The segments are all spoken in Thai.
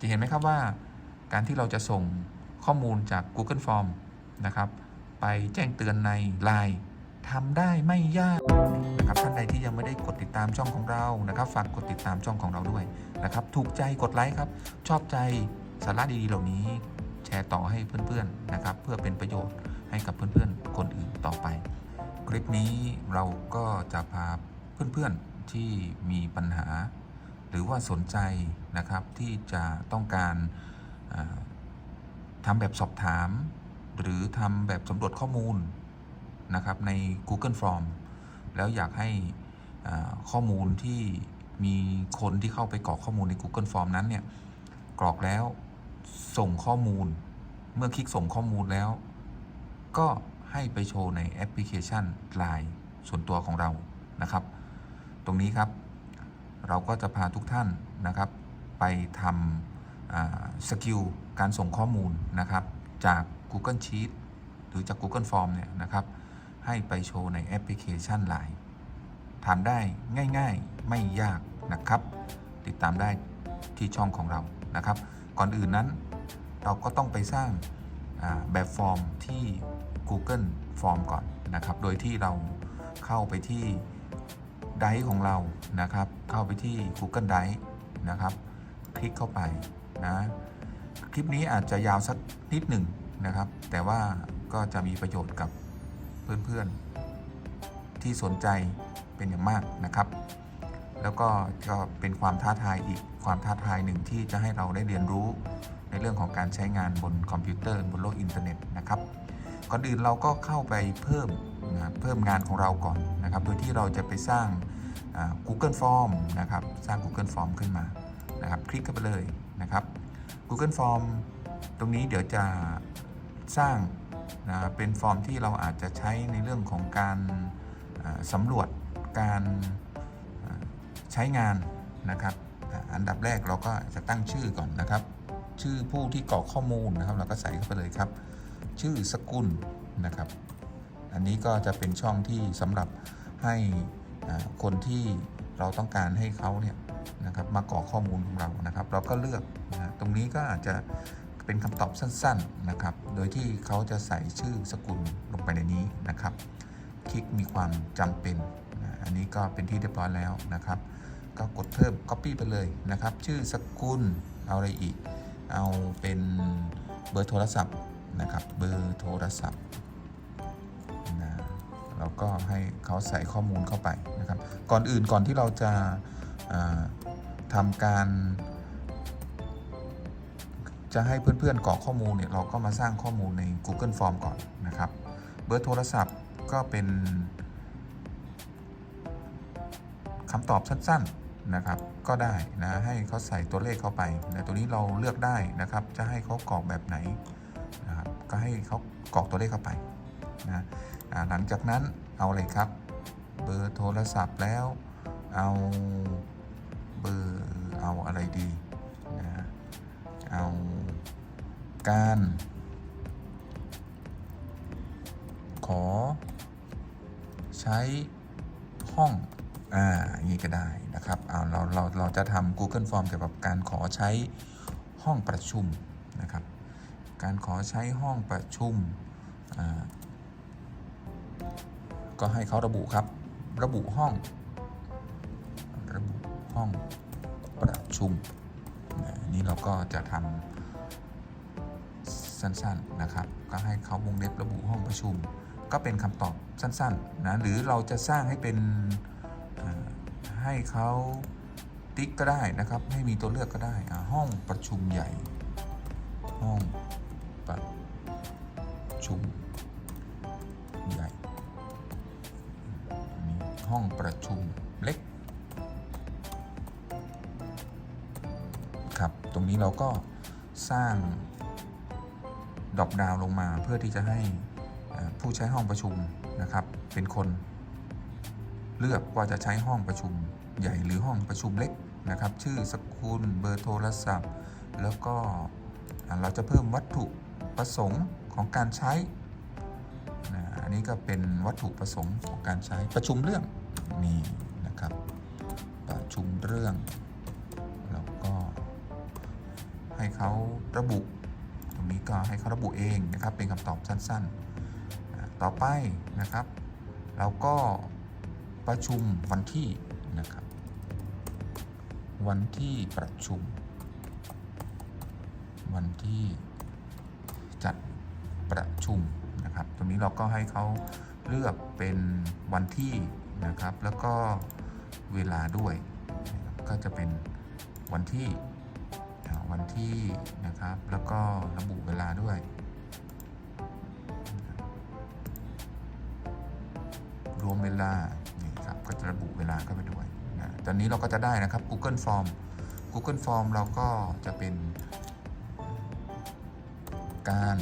จะเห็นไหมครับว่าการที่เราจะส่งข้อมูลจาก Google Form นะครับ ไปแจ้งเตือนใน Line ทำได้ไม่ยากนะครับท่านใดที่ยังไม่ได้กดติดตามช่องของเรานะครับฝากกดติดตามช่องของเราด้วยนะครับ ถูกใจกดไลค์ครับ ชอบใจสาระดีๆเหล่านี้ แชร์ต่อให้เพื่อนๆนะครับ เพื่อเป็นประโยชน์ให้กับเพื่อนๆ คนอื่นต่อไป คลิปนี้เราก็จะพาเพื่อนๆที่มีปัญหา หรือว่าสนใจนะครับที่จะต้องการทำแบบสอบถาม หรือทำแบบสำรวจข้อมูลนะครับใน Google Form แล้วอยากให้ข้อมูลที่มีคนที่เข้าไปกรอกข้อมูลใน Google Form นั้นเนี่ยกรอกแล้วส่งข้อมูล เมื่อคลิกส่งข้อมูลแล้ว ก็ให้ไปโชว์ในแอปพลิเคชัน Line ส่วนตัวของเรานะครับ ตรงนี้ครับ เราก็จะพาทุกท่านนะครับ ไปทำสกิลการส่งข้อมูลนะครับ จาก Google Sheet หรือจาก Google Form เนี่ยนะครับ ให้ไปโชว์ในแอปพลิเคชัน Line ทำได้ง่ายๆไม่ยากนะครับ ติดตามได้ที่ช่องของเรานะครับ ก่อนอื่นนั้นเราก็ต้องไปสร้างแบบฟอร์มที่ Google Form ก่อนนะครับ โดยที่เราเข้าไปที่ ไดของเรานะครับ เข้าไปที่ Google Drive นะครับ คลิกเข้าไปนะคลิปนี้อาจจะยาวสักนิดหนึ่งนะครับ แต่ว่าก็จะมีประโยชน์กับเพื่อนๆ ที่สนใจเป็นอย่างมากนะครับ แล้วก็ก็เป็นความท้าทายอีกความท้าทายหนึ่งที่จะให้เราได้เรียนรู้ในเรื่องของการใช้งานบนคอมพิวเตอร์บนโลกอินเทอร์เน็ตนะครับก่อนอื่นเราก็เข้าไปเพิ่ม นะเพิ่มงานของเราก่อนนะครับ โดยที่เราจะไปสร้าง Google Form นะครับ สร้าง Google Form ขึ้นมานะครับ คลิกเข้าไปเลยนะครับ Google Form ตรงนี้เดี๋ยวจะสร้างนะเป็นฟอร์มที่เราอาจจะใช้ในเรื่องของการสำรวจการใช้งานนะครับ อันดับแรกเราก็จะตั้งชื่อก่อนนะครับ ชื่อผู้ที่กรอกข้อมูลนะครับ เราก็ใส่เข้าไปเลยครับ ชื่อสกุลนะครับ อันนี้ก็จะเป็นช่องที่สำหรับให้คนที่เราต้องการให้เขาเนี่ยนะครับมากรอกข้อมูลของเรานะครับ เราก็เลือกนะตรงนี้ก็อาจจะเป็นคำตอบสั้นๆนะครับ โดยที่เขาจะใส่ชื่อสกุลลงไปในนี้นะครับ คลิกมีความจำเป็นนะอันนี้ก็เป็นที่เรียบร้อยแล้วนะครับ ก็กดเพิ่ม Copy ไปเลยนะครับ ชื่อสกุลเอาอะไรอีก เอาเป็นเบอร์โทรศัพท์นะครับ เบอร์โทรศัพท์ เราก็ให้เขาใส่ข้อมูลเข้าไปนะครับ ก่อนอื่นก่อนที่เราจะาทำการ จะให้เพื่อนๆกรอกข้อมูลเนี่ยเราก็มาสร้างข้อมูลใน Google Form ก่อนนะครับ เบอร์โทรศัพท์ก็เป็นคำตอบสั้นๆนะครับก็ได้นะให้เขาใส่ตัวเลขเข้าไปนะตัวนี้เราเลือกได้นะครับ จะให้เขากรอกแบบไหนนะครับก็ให้เขากรอกตัวเลขเข้าไปนะ หลังจากนั้นเอาอะไรครับ เบอร์โทรศัพท์แล้ว เอาเบอร์เอาอะไรดีนะเอาการ ขอ ใช้ห้องอ่าอย่างนี้ก็ได้นะครับเอาเราเราเราจะทำ Google Form เกี่ยวกับการขอใช้ห้องประชุมนะครับ การขอใช้ห้องประชุมอ่า ก็ให้เขาระบุครับ ระบุห้อง ระบุห้องประชุมนะอันนี้เราก็จะทำสั้นๆนะครับ ก็ให้เขาวงเล็บระบุห้องประชุม ก็เป็นคำตอบสั้นๆนะหรือเราจะสร้างให้เป็นให้เขาติ๊กก็ได้นะครับ ให้มีตัวเลือกก็ได้ห้องประชุมใหญ่ ห้องประชุม ห้องประชุมเล็ก ครับ ตรงนี้เราก็สร้างดรอปดาวลงมาเพื่อที่จะให้ผู้ใช้ห้องประชุมนะครับ เป็นคนเลือกว่าจะใช้ห้องประชุมใหญ่หรือห้องประชุมเล็กนะครับ ชื่อสกุลเบอร์โทรศัพท์ แล้วก็เราจะเพิ่มวัตถุประสงค์ของการใช้อันนี้ก็เป็นวัตถุประสงค์ของการใช้ประชุมเรื่อง นี่นะครับ ประชุมเรื่อง แล้วก็ ให้เขาระบุ ตรงนี้ก็ให้เขาระบุเองนะครับ เป็นคำตอบสั้นๆ ต่อไปนะครับ เราก็ประชุมวันที่นะครับ วันที่ประชุม วันที่จัดประชุมนะครับ ตรงนี้เราก็ให้เขาเลือกเป็นวันที่ นะครับ แล้วก็เวลาด้วยก็จะเป็นวันที่วันที่นะครับ แล้วก็ระบุเวลาด้วย รวมเวลานี่ครับก็จะระบุเวลาเข้าไปด้วยนะตอนนี้เราก็จะได้นะครับ Google Form Google Form เราก็จะเป็นการ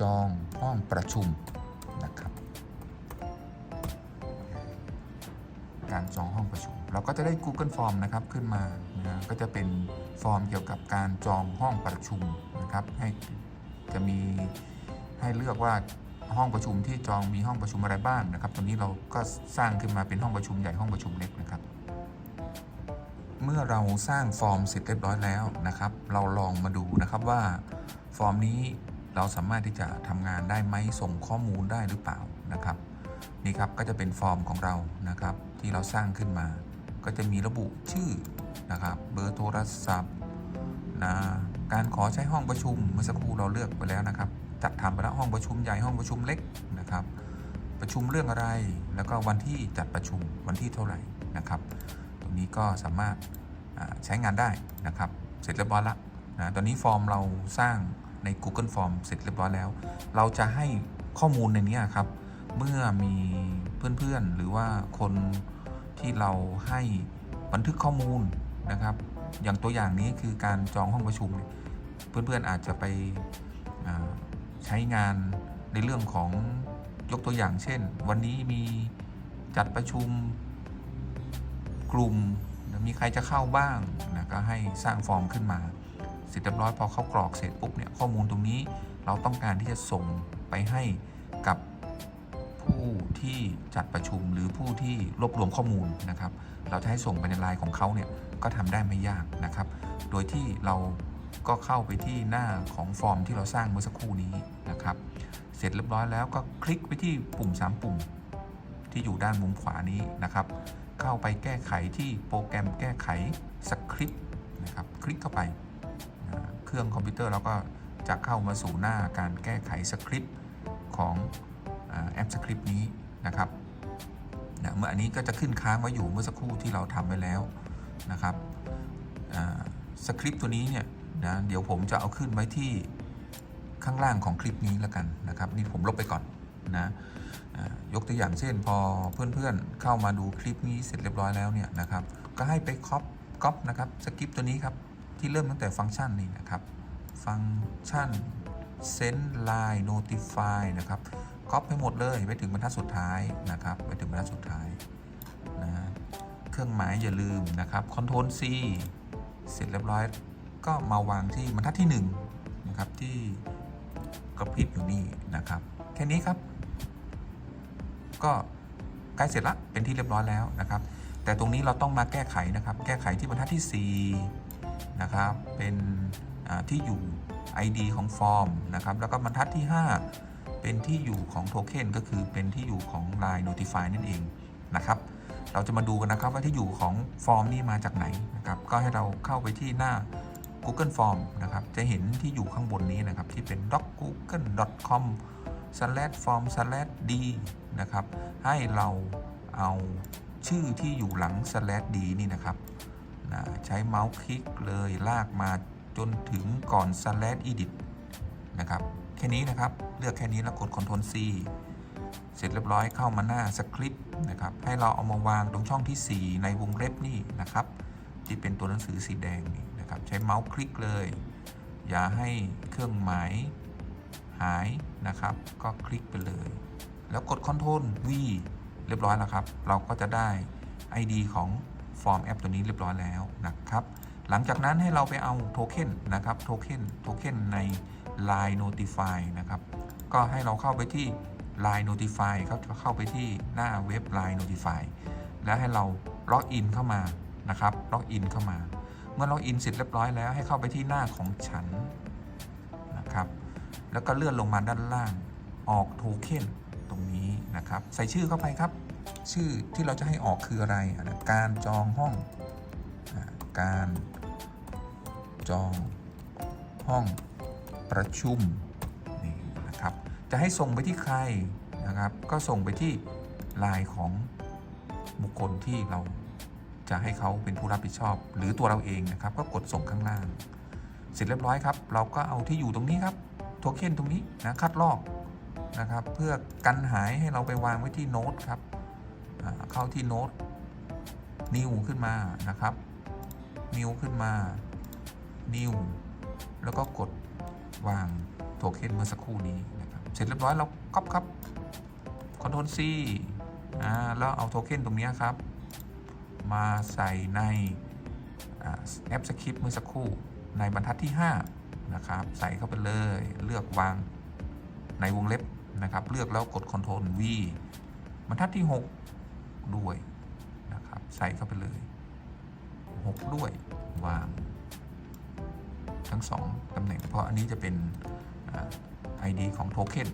จองห้องประชุม การจองห้องประชุม เราก็จะได้ Google Form นะครับขึ้นมานะก็จะเป็นฟอร์มเกี่ยวกับการจองห้องประชุมนะครับให้จะมีให้เลือกว่าห้องประชุมที่จองมีห้องประชุมอะไรบ้างนะครับตรงนี้เราก็สร้างขึ้นมาเป็นห้องประชุมใหญ่ห้องประชุมเล็กนะครับ เมื่อเราสร้างฟอร์มเสร็จเรียบร้อยแล้วนะครับ เราลองมาดูนะครับว่าฟอร์มนี้เราสามารถที่จะทำงานได้ไหมส่งข้อมูลได้หรือเปล่านะครับ นี่ครับก็จะเป็นฟอร์มของเรานะครับ ที่เราสร้างขึ้นมา ก็จะมีระบุชื่อนะครับ เบอร์โทรศัพท์นะการขอใช้ห้องประชุมเมื่อสักครู่เราเลือกไปแล้วนะครับ จัดทำไปแล้วห้องประชุมใหญ่ห้องประชุมเล็กนะครับ ประชุมเรื่องอะไร แล้วก็วันที่จัดประชุมวันที่เท่าไหร่นะครับ ตรงนี้ก็สามารถใช้งานได้นะครับ เสร็จเรียบร้อยล้วนะตอนนี้ฟอร์มเราสร้างใน Google Form เสร็จเรียบร้อยแล้ว เราจะให้ข้อมูลในนี้ครับ เมื่อมีเพื่อนๆ หรือว่าคน ที่เราให้บันทึกข้อมูลนะครับ อย่างตัวอย่างนี้คือการจองห้องประชุมเนี่ยเพื่อนๆอาจจะไปใช้งานในเรื่องของยกตัวอย่างเช่น วันนี้มีจัดประชุมกลุ่มมีใครจะเข้าบ้างนะก็ให้สร้างฟอร์มขึ้นมาเสร็จเรียบร้อยพอเข้ากรอกเสร็จปุ๊บเนี่ยข้อมูลตรงนี้เราต้องการที่จะส่งไปให้กับ ผู้ที่จัดประชุมหรือผู้ที่รวบรวมข้อมูลนะครับ เราจะให้ส่งไปในไลน์ของเขาเนี่ยก็ทำได้ไม่ยากนะครับ โดยที่เราก็เข้าไปที่หน้าของฟอร์มที่เราสร้างเมื่อสักครู่นี้นะครับ เสร็จเรียบร้อยแล้วก็คลิกไปที่ปุ่ม 3 ปุ่ม ที่อยู่ด้านมุมขวานี้นะครับ เข้าไปแก้ไขที่โปรแกรมแก้ไขสคริปต์นะครับ คลิกเข้าไปนะเครื่องคอมพิวเตอร์เราก็จะเข้ามาสู่หน้าการแก้ไขสคริปต์ของ แอปสคริปต์นี้นะครับนะเมื่ออันนี้ก็จะขึ้นค้างไว้อยู่เมื่อสักครู่ที่เราทำไว้แล้วนะครับสคริปต์ตัวนี้เนี่ยนะเดี๋ยวผมจะเอาขึ้นไว้ที่ข้างล่างของคลิปนี้แล้วกันนะครับนี่ผมลบไปก่อนนะยกตัวอย่างเช่นพอเพื่อนๆเข้ามาดูคลิปนี้เสร็จเรียบร้อยแล้วเนี่ยนะครับก็ให้ไปคอปก๊อปนะครับสกิปตัวนี้ครับที่เริ่มตั้งแต่ฟังก์ชันนี้นะครับฟังก์ชัน send line notify นะครับ ก๊อปไปหมดเลยไปถึงบรรทัดสุดท้ายนะครับไปถึงบรรทัดสุดท้ายนะเครื่องหมายอย่าลืมนะครับ Ctrl C เสร็จเรียบร้อยก็มาวางที่บรรทัดที่1นะครับที่กระพริบอยู่นี่นะครับ แค่นี้ครับ ก็ใกล้เสร็จละเป็นที่เรียบร้อยแล้วนะครับ แต่ตรงนี้เราต้องมาแก้ไขนะครับ แก้ไขที่บรรทัดที่4นะครับเป็นที่อยู่ ID ของฟอร์มนะครับ แล้วก็บรรทัดที่ 5 เป็นที่อยู่ของโทเค็นก็คือเป็นที่อยู่ของ Line Notify นั่นเองนะครับ เราจะมาดูกันนะครับว่าที่อยู่ของฟอร์มนี้มาจากไหนนะครับ ก็ให้เราเข้าไปที่หน้า Google Form นะครับ จะเห็นที่อยู่ข้างบนนี้นะครับ ที่เป็น doc.google.com slash form slash d นะครับ ให้เราเอาชื่อที่อยู่หลัง slash d นี่นะครับนะใช้เมาส์คลิกเลยลากมาจนถึงก่อน slash edit นะครับ ค่นี้นะครับ เลือกแค่นี้แล้วกด Ctrl C เสร็จเรียบร้อยเข้ามาหน้าสคริปต์นะครับ ให้เราเอามาวางตรงช่องที่ 4 ในวงเล็บนี่นะครับ ที่เป็นตัวหนังสือสีแดงนี่นะครับ ใช้เมาส์คลิกเลย อย่าให้เครื่องหมายหายนะครับ ก็คลิกไปเลย แล้วกด Ctrl V เรียบร้อยแล้วครับ เราก็จะได้ ID ของฟอร์มแอปตัวนี้เรียบร้อยแล้วนะครับ หลังจากนั้นให้เราไปเอาโทเค็นนะครับ โทเค็น โทเค็นใน Line Notify นะครับ ก็ให้เราเข้าไปที่ Line Notify เขาจะเข้าไปที่หน้าเว็บ Line Notify แล้วให้เราล็อกอินเข้ามานะครับล็อกอินเข้ามา เมื่อเราอินเสร็จเรียบร้อยแล้วให้เข้าไปที่หน้าของฉันนะครับ แล้วก็เลื่อนลงมาด้านล่างออกโทเค็นตรงนี้นะครับ ใส่ชื่อเข้าไปครับ ชื่อที่เราจะให้ออกคืออะไรนะการจองห้องการจองห้อง ประชุมนี่นะครับจะให้ส่งไปที่ใครนะครับ ก็ส่งไปที่ลน์ของบุคคลที่เราจะให้เขาเป็นผู้รับผิดชอบ หรือตัวเราเองนะครับ ก็กดส่งข้างล่าง เสร็จเรียบร้อยครับ เราก็เอาที่อยู่ตรงนี้ครับโทเค็นตรงนี้นะคัดลอกนะครับ เพื่อกันหายให้เราไปวางไว้ที่โน้ตครับเข้าที่โน้ตนิวขึ้นมานะครับนิวขึ้นมานิวแล้วก็กด วางโทเค็นเมื่อสักครู่นี้นะครับ เสร็จเรียบร้อยเราก๊อปครับคอนโทรล C อ่าแล้วเอาโทเค็นตรงนี้ครับ มาใส่ในแอปสคริปต์เมื่อสักครู่ในบรรทัดที่ 5 นะครับ ใส่เข้าไปเลยเลือกวางในวงเล็บนะครับ เลือกแล้วกด Ctrl V บรรทัดที่ 6 ด้วยนะครับ ใส่เข้าไปเลย 6 ด้วยวาง ทั้ง 2ตำแหน่ง เพราะอันนี้จะเป็นอ่า ID ของโทเค็น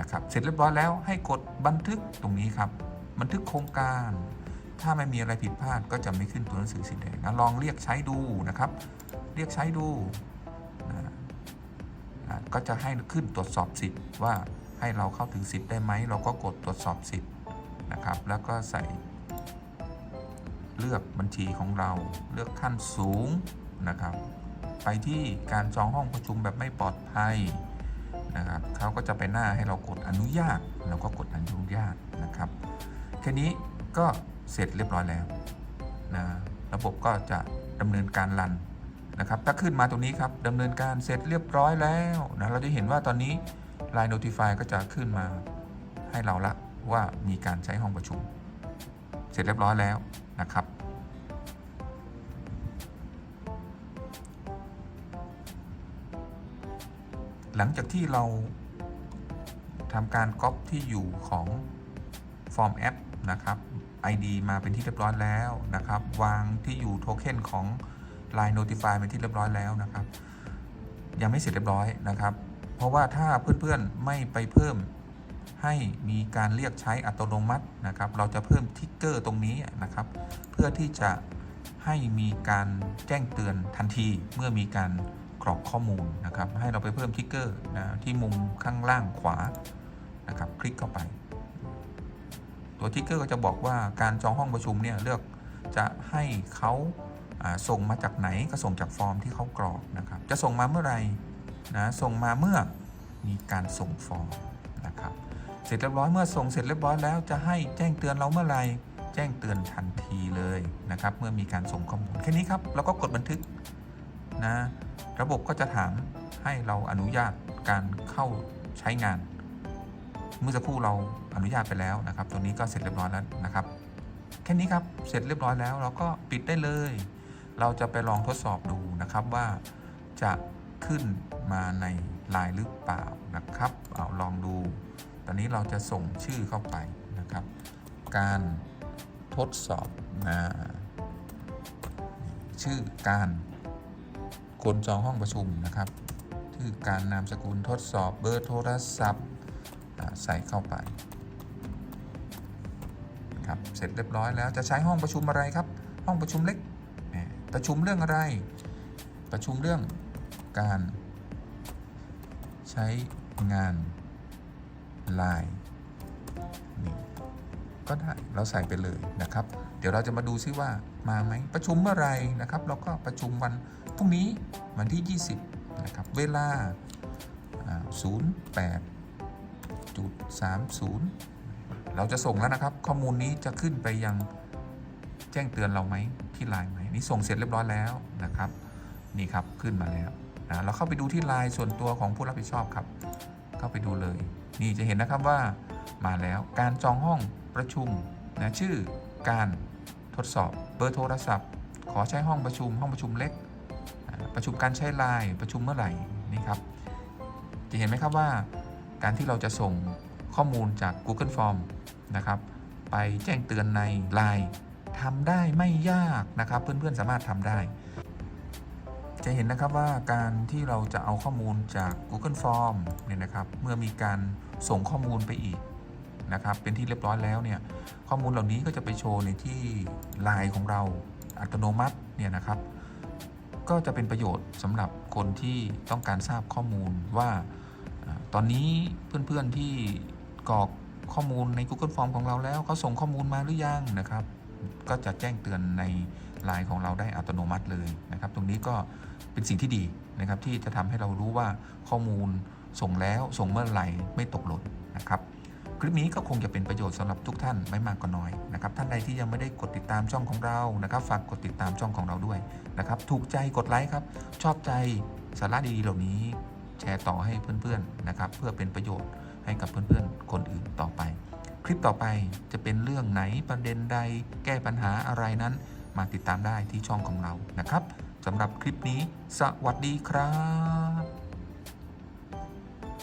นะครับ เสร็จเรียบร้อยแล้วให้กดบันทึกตรงนี้ครับ บันทึกโครงการ ถ้าไม่มีอะไรผิดพลาดก็จะไม่ขึ้นตัวหนังสือสีแดงนะลองเรียกใช้ดูนะครับ เรียกใช้ดูนะอะก็จะให้ขึ้นตรวจสอบสิทธิ์ว่าให้เราเข้าถึงสิทธิ์ได้ไหม เราก็กดตรวจสอบสิทธิ์นะครับ แล้วก็ใส่ เลือกบัญชีของเรา เลือกขั้นสูงนะครับ ไปที่การจองห้องประชุมแบบไม่ปลอดภัยนะครับเขาก็จะไปหน้าให้เรากดอนุญาต เราก็กดอนุญาตนะครับ แค่นี้ก็เสร็จเรียบร้อยแล้วนะระบบก็จะดำเนินการรันนะครับ ถ้าขึ้นมาตรงนี้ครับดำเนินการเสร็จเรียบร้อยแล้วนะเราจะเห็นว่าตอนนี้ Line Notify ก็จะขึ้นมาให้เราละว่ามีการใช้ห้องประชุม เสร็จเรียบร้อยแล้วนะครับ หลังจากที่เราทำการก๊อปที่อยู่ของฟอร์มแอปนะครับ ID มาเป็นที่เรียบร้อยแล้วนะครับ วางที่อยู่โทเค็นของ Line Notify เป็นที่เรียบร้อยแล้วนะครับ ยังไม่เสร็จเรียบร้อยนะครับ เพราะว่าถ้าเพื่อนๆไม่ไปเพิ่มให้มีการเรียกใช้อัตโนมัตินะครับ เราจะเพิ่มทิกเกอร์ตรงนี้นะครับ เพื่อที่จะให้มีการแจ้งเตือนทันทีเมื่อมีการ กรอกข้อมูลนะครับ ให้เราไปเพิ่มทิกเกอร์นะที่มุมข้างล่างขวานะครับ คลิกเข้าไป ตัวทิกเกอร์ก็จะบอกว่าการจองห้องประชุมเนี่ยเลือกจะให้เขาอ่าส่งมาจากไหนก็ส่งจากฟอร์มที่เขากรอกนะครับ จะส่งมาเมื่อไหร่นะส่งมาเมื่อมีการส่งฟอร์มนะครับ เสร็จเรียบร้อยเมื่อส่งเสร็จเรียบร้อยแล้วจะให้แจ้งเตือนเราเมื่อไหร่แจ้งเตือนทันทีเลยนะครับ เมื่อมีการส่งข้อมูลแค่นี้ครับ แล้วก็กดบันทึกนะ ระบบก็จะถามให้เราอนุญาตการเข้าใช้งาน เมื่อสักครู่เราอนุญาตไปแล้วนะครับ ตัวนี้ก็เสร็จเรียบร้อยแล้วนะครับ แค่นี้ครับเสร็จเรียบร้อยแล้วเราก็ปิดได้เลย เราจะไปลองทดสอบดูนะครับว่าจะขึ้นมาในไลน์หรือเปล่านะครับ เอาลองดู ตอนนี้เราจะส่งชื่อเข้าไปนะครับ การทดสอบนะชื่อการ คนจองห้องประชุมนะครับชื่อการนามสกุลทดสอบเบอร์โทรศัพท์ใส่เข้าไปครับเสร็จเรียบร้อยแล้วจะใช้ห้องประชุมอะไรครับ ห้องประชุมเล็กประชุมเรื่องอะไร ประชุมเรื่องการใช้งานไลน์นี่ ก็ได้เราใส่ไปเลยนะครับ เดี๋ยวเราจะมาดูซิว่ามาไหมประชุมเมื่อไรนะครับเราก็ประชุมวันพรุ่งนี้วันที่ 20นะครับเวลา 08จุด30 เราจะส่งแล้วนะครับ ข้อมูลนี้จะขึ้นไปยังแจ้งเตือนเราไหมที่ไลน์ไหมนี่ส่งเสร็จเรียบร้อยแล้วนะครับ นี่ครับขึ้นมาแล้วนะเราเข้าไปดูที่ไลน์ส่วนตัวของผู้รับผิดชอบครับ เข้าไปดูเลย นี่จะเห็นนะครับว่ามาแล้วการจองห้อง ประชุมนะชื่อการทดสอบเบอร์โทรศัพท์ ขอใช้ห้องประชุมห้องประชุมเล็ก ประชุมการใช้ไลน์ประชุมเมื่อไหร่นี่ครับจะเห็นไหมครับว่า การที่เราจะส่งข้อมูลจาก Google Form นะครับ ไปแจ้งเตือนใน Line ทำได้ไม่ยากนะครับ เพื่อนๆสามารถทำได้ จะเห็นนะครับว่าการที่เราจะเอาข้อมูลจาก Google Form เนี่ยนะครับ เมื่อมีการส่งข้อมูลไปอีก นะครับเป็นที่เรียบร้อยแล้วเนี่ยข้อมูลเหล่านี้ก็จะไปโชว์ในที่ Line ของเราอัตโนมัติเนี่ยนะครับ ก็จะเป็นประโยชน์สำหรับคนที่ต้องการทราบข้อมูลว่าตอนนี้เพื่อนๆที่กรอกข้อมูลใน Google Form ของเราแล้วเขาส่งข้อมูลมาหรือยังนะครับ ก็จะแจ้งเตือนในไลน์ของเราได้อัตโนมัติเลยนะครับ ตรงนี้ก็เป็นสิ่งที่ดีนะครับที่จะทำให้เรารู้ว่าข้อมูลส่งแล้วส่งเมื่อไหร่ไม่ตกหล่นนะครับ ลิปนี้ก็คงจะเป็นประโยชน์สำหรับทุกท่านไม่มากก็น้อยนะครับท่านใดที่ยังไม่ได้กดติดตามช่องของเรานะครับฝากกดติดตามช่องของเราด้วยนะครับถูกใจกดไลค์ครับชอบใจสาระดีๆเหล่านี้ แชร์ต่อให้เพื่อนๆนะครับเพื่อเป็นประโยชน์ให้กับเพื่อนๆ คนอื่นต่อไป คลิปต่อไปจะเป็นเรื่องไหนประเด็นใด แก้ปัญหาอะไรนั้น มาติดตามได้ที่ช่องของเรานะครับสำหรับคลิปนี้ สวัสดีครับ